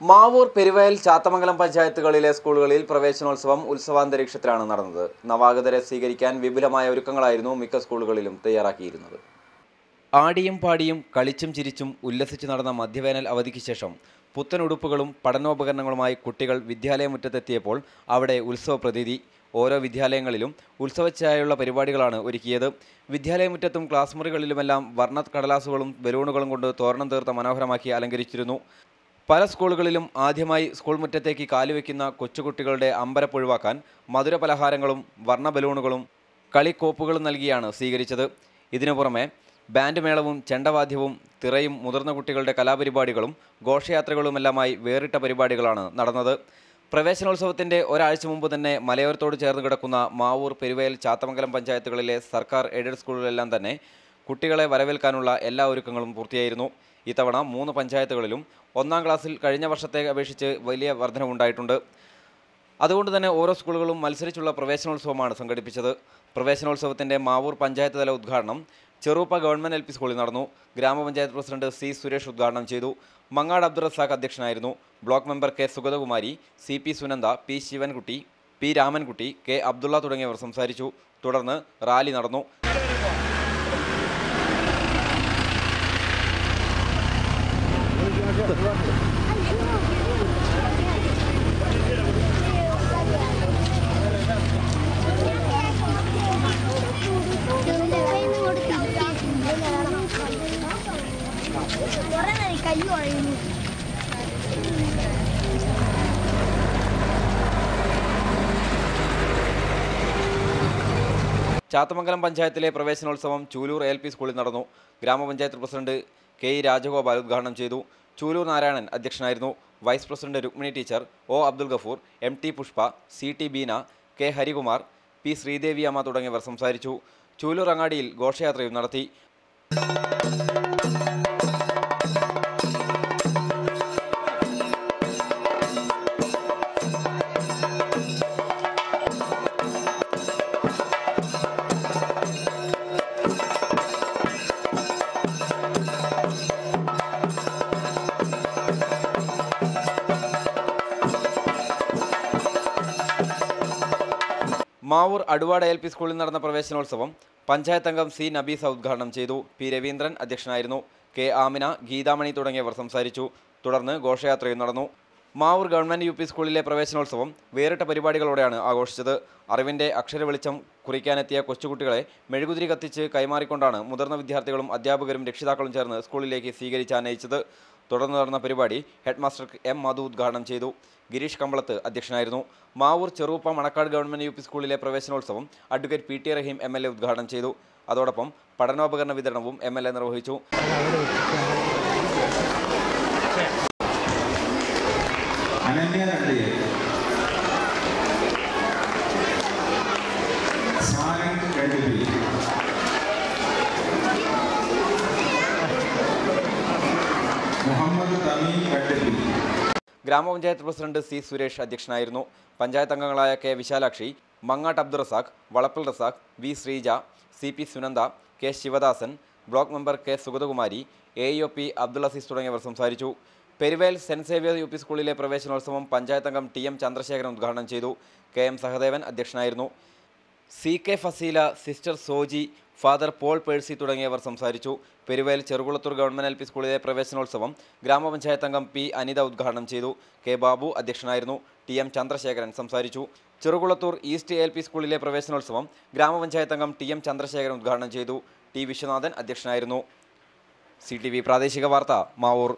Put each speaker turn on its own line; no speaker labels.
മാവൂർ പെരുവയൽ ചാത്തമംഗലം പഞ്ചായത്തുകളിലെ സ്കൂളുകളിൽ പ്രവേശനോത്സവം ഉത്സവാന്തരീക്ഷത്തിലാണ് നടന്നത്. നവാഗതരെ സ്വീകരിക്കാൻ വിപുലമായ ഒരുക്കങ്ങളായിരുന്നു മിക്ക സ്കൂളുകളിലും തയ്യാറാക്കിയിരുന്നത്. ആടിയും പാടിയും കളിച്ചും ചിരിച്ചും ഉല്ലസിച്ച് നടന്ന മധ്യവേനൽ അവധിക്ക് ശേഷം പുത്തൻ ഉടുപ്പുകളും പഠനോപകരണങ്ങളുമായി കുട്ടികൾ വിദ്യാലയമുറ്റത്തെത്തിയപ്പോൾ അവിടെ ഉത്സവ പ്രതീതി ഓരോ വിദ്യാലയങ്ങളിലും ഉത്സവച്ചായുള്ള പരിപാടികളാണ് ഒരുക്കിയത്. വിദ്യാലയമുറ്റത്തും ക്ലാസ് മുറികളിലുമെല്ലാം വർണ കടലാസുകളും ബലൂണുകളും കൊണ്ട് തോരണം തീർത്ത മനോഹരമാക്കി അലങ്കരിച്ചിരുന്നു. പല സ്കൂളുകളിലും ആദ്യമായി സ്കൂൾ മുറ്റത്തേക്ക് കാലുവെക്കുന്ന കൊച്ചുകുട്ടികളുടെ അമ്പരപ്പൊഴിവാക്കാൻ മധുര പലഹാരങ്ങളും വർണ ബലൂണുകളും കളിക്കോപ്പുകളും നൽകിയാണ് സ്വീകരിച്ചത്. ഇതിനു പുറമെ ബാൻഡ് മേളവും ചെണ്ടവാദ്യവും തിറയും മുതിർന്ന കുട്ടികളുടെ കലാപരിപാടികളും ഘോഷയാത്രകളുമെല്ലാമായി വേറിട്ട പരിപാടികളാണ് നടന്നത്. പ്രവേശനോത്സവത്തിന്റെ ഒരാഴ്ച മുമ്പ് തന്നെ മലയോരത്തോട് ചേർന്ന് കിടക്കുന്ന മാവൂർ പെരുവയൽ ചാത്തമംഗലം പഞ്ചായത്തുകളിലെ സർക്കാർ എയ്ഡഡ് സ്കൂളുകളെല്ലാം തന്നെ കുട്ടികളെ വരവേൽക്കാനുള്ള എല്ലാ ഒരുക്കങ്ങളും പൂർത്തിയായിരുന്നു. ഇത്തവണ മൂന്ന് പഞ്ചായത്തുകളിലും ഒന്നാം ക്ലാസ്സിൽ കഴിഞ്ഞ വർഷത്തെ അപേക്ഷിച്ച് വലിയ വർധനവുണ്ടായിട്ടുണ്ട്. അതുകൊണ്ട് തന്നെ ഓരോ സ്കൂളുകളും മത്സരിച്ചുള്ള പ്രവേശനോത്സവമാണ് സംഘടിപ്പിച്ചത്. പ്രവേശനോത്സവത്തിന്റെ മാവൂർ പഞ്ചായത്ത് തല ഉദ്ഘാടനം ചെറുപ്പ ഗവൺമെന്റ് എൽ പി സ്കൂളിൽ നടന്നു. ഗ്രാമപഞ്ചായത്ത് പ്രസിഡന്റ് സി സുരേഷ് ഉദ്ഘാടനം ചെയ്തു. മങ്ങാട് അബ്ദുൾ റസാഖ് അധ്യക്ഷനായിരുന്നു. Block member K Sugathakumari C P Sunanda P Sivankutty P Ramankutty K Abdulla തുടങ്ങിയവർ സംസാരിച്ചു. തുടർന്ന് റാലി നടന്നു.
കുഴയുന്നു
ചാത്തമംഗലം പഞ്ചായത്തിലെ പ്രവേശനോത്സവം ചൂലൂർ എൽ പി സ്കൂളിൽ നടന്നു. ഗ്രാമപഞ്ചായത്ത് പ്രസിഡന്റ് കെ രാജഗോപാൽ ഉദ്ഘാടനം ചെയ്തു. ചൂലൂർ നാരായണൻ അധ്യക്ഷനായിരുന്നു. Vice president Rukmini teacher O Abdul Gafoor M T Pushpa C T Beena K Harikumar P Sreedevi Amma തുടങ്ങിയവർ സംസാരിച്ചു. ചൂലൂർ അങ്ങാടിയിൽ ഘോഷയാത്രയും നടത്തി. മാവൂർ അടുവാട് എൽ പി സ്കൂളിൽ നടന്ന പ്രവേശനോത്സവം പഞ്ചായത്ത് അംഗം സി നബീസ ഉദ്ഘാടനം ചെയ്തു. പി രവീന്ദ്രൻ അധ്യക്ഷനായിരുന്നു. കെ ആമിന ഗീതാമണി തുടങ്ങിയവർ സംസാരിച്ചു. തുടർന്ന് ഘോഷയാത്രയും നടന്നു. മാവൂർ ഗവൺമെന്റ് യു പി സ്കൂളിലെ പ്രവേശനോത്സവം വേറിട്ട പരിപാടികളോടെയാണ് ആഘോഷിച്ചത്. അറിവിന്റെ അക്ഷരവെളിച്ചം കുറിക്കാനെത്തിയ കൊച്ചുകുട്ടികളെ മെഴുകുതിരി കത്തിച്ച് കൈമാറിക്കൊണ്ടാണ് മുതിർന്ന വിദ്യാർത്ഥികളും അധ്യാപകരും രക്ഷിതാക്കളും ചേർന്ന് സ്കൂളിലേക്ക് സ്വീകരിച്ചാനയിച്ചത് തുടർന്ന് നടന്ന പരിപാടി ഹെഡ്മാസ്റ്റർ എം മധു ഉദ്ഘാടനം ചെയ്തു. ഗിരീഷ് കമ്പളത്ത് അധ്യക്ഷനായിരുന്നു. മാവൂർ ചെറുപ്പ മണക്കാട് ഗവൺമെന്റ് യു സ്കൂളിലെ പ്രവേശനോത്സവം advocate P T Rahim M L A ഉദ്ഘാടനം ചെയ്തു. അതോടൊപ്പം പഠനോപകരണ വിതരണവും എം എൽ എ നിർവഹിച്ചു.
അനന്യ
ഗ്രാമപഞ്ചായത്ത് പ്രസിഡന്റ് സി സുരേഷ് അധ്യക്ഷനായിരുന്നു. പഞ്ചായത്ത് അംഗങ്ങളായ K Visalakshi Mangattu Abdul Razak Valappil Razak V Sreeja C P Sunanda K Sivadasan block member K Sugathakumari A E O P Abdul Azeez തുടങ്ങിയവർ സംസാരിച്ചു. Peruvel Saint Xavier U P സ്കൂളിലെ പ്രവേശനോത്സവം പഞ്ചായത്ത് അംഗം T M Chandrasekharan ഉദ്ഘാടനം ചെയ്തു. K M Sahadevan അധ്യക്ഷനായിരുന്നു. C K Faseela sister Soji father Paul Percy തുടങ്ങിയവർ സംസാരിച്ചു. Peruvel Cherukulathur government L P സ്കൂളിലെ പ്രവേശനോത്സവം ഗ്രാമപഞ്ചായത്ത് അംഗം പി അനിത ഉദ്ഘാടനം ചെയ്തു. കെ ബാബു അധ്യക്ഷനായിരുന്നു. ടി എം ചന്ദ്രശേഖരൻ സംസാരിച്ചു. ചെറുകുളത്തൂർ ഈസ്റ്റ് എൽ പി സ്കൂളിലെ പ്രവേശനോത്സവം ഗ്രാമപഞ്ചായത്ത് അംഗം ടി എം ചന്ദ്രശേഖരൻ ഉദ്ഘാടനം ചെയ്തു. ടി വിശ്വനാഥൻ അധ്യക്ഷനായിരുന്നു. സി ടി വി പ്രാദേശിക വാർത്ത മാവൂർ.